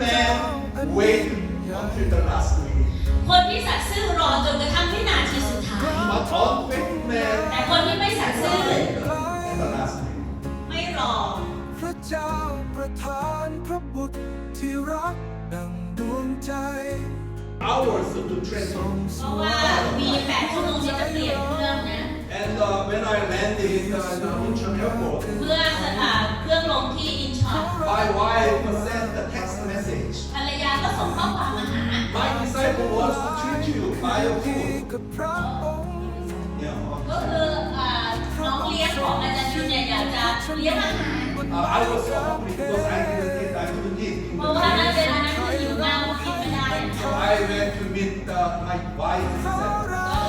faithful, faithful man wait until the last minute. คนที่สัตย์ซื่อรอจนกระทั่งวินาทีสุดท้าย But unfaithful man แต่คนที่ไม่สัตย์ซื่อ wait at the last minute. ไม่รอ พระเจ้าประทานพระบุตรที่รักดังดวงใจ Hours to ทร transfer. งสเพราะวว่ารรค์มีแปดชั่วโมงที่จะเปลี่ยนเครื่องนะ And uh, when I landed in the, the Incheon airport, เพื่ออ่าเครื่องลงที่อินชอน my wife ส่งข้อความมาหา My disciple wants to treat you by your food. กับพระองค์ Yeah. ก็คืออ่าน้องเลี้ยงของอาจารย์ยูเนี่ยอยากจะเลี้ยงอาหาร Uh, I was so hungry because I didn't eat, I couldn't eat. เพราะว่านั้นเวลานั้นคือหิวมากกินไม่ได้ So I went to meet uh, my wife and ก็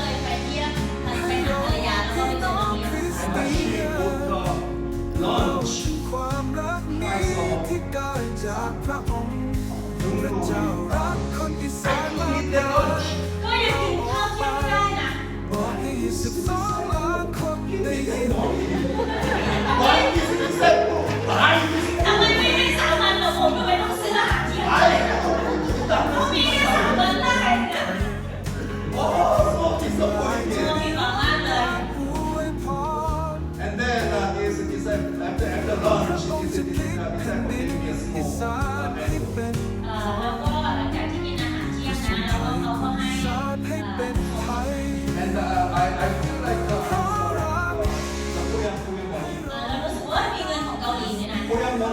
เลยไปเยี่ยมไปหาภรรยาแล้วก็ไปเจอน้องเลี้ยง and she cooked uh, lunch. ความรักนี้ที่เกิดจากพระอ ให้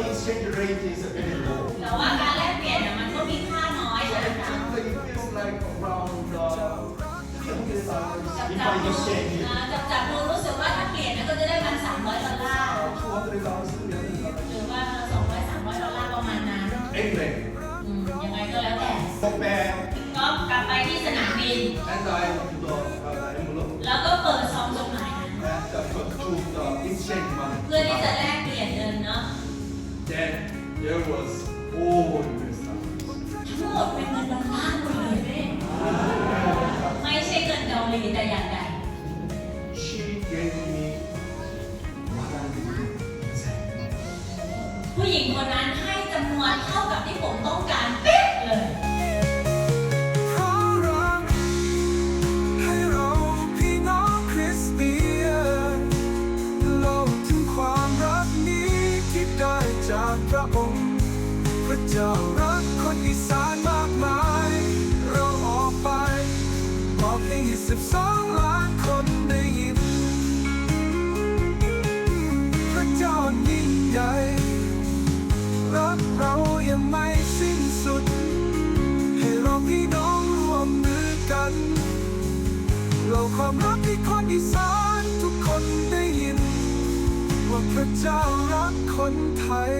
นั้น Korean money exchange rate is very low. แต่ว่าการแลกเปลี่ยนเนี่ยมันก็มีค่าน้อย So นะ I คะ think it feels like around uh, 300 dollars จับ if จับ I ดู exchange it. อ่าจับจับดูรู้สึกว่าถ้าเปลี่ยนนะก็จะได้พันสามร้อยดอลลาร์200 dollars, 300 dollars. หรือว่าสองร้อยสามร้อยดอลลาร์ประมาณนั้น Anyway, อืมยังไงก็แล้วแต่ go back ก็กลับไปที่สนามบิน and I opened the uh, envelope แล้วก็เปิดซองจดหมายนั้น and uh, put to the exchange money. เพื่อที่จะแลก Then there was all this stuff. ทั้งหมดเป็นเงินดอลลาร์หมดเลยเว้ยไม่ใช่เงินเกาหลีแต่อย่างใด She gave me 100ผู้หญิงคนนั้นให้ จากพระองค์พระเจ้ารักคนอีสานมากมาย เราออกไปบอกให้สิบสองล้านคนได้ยิน พระเจ้ายิ่งใหญ่รักเรายังไม่สิ้นสุด ให้เราพี่น้องร่วมมือกัน เราความรักที่คนอีสานทุกคนได้ยิน ว่าพระเจ้ารักคนไทย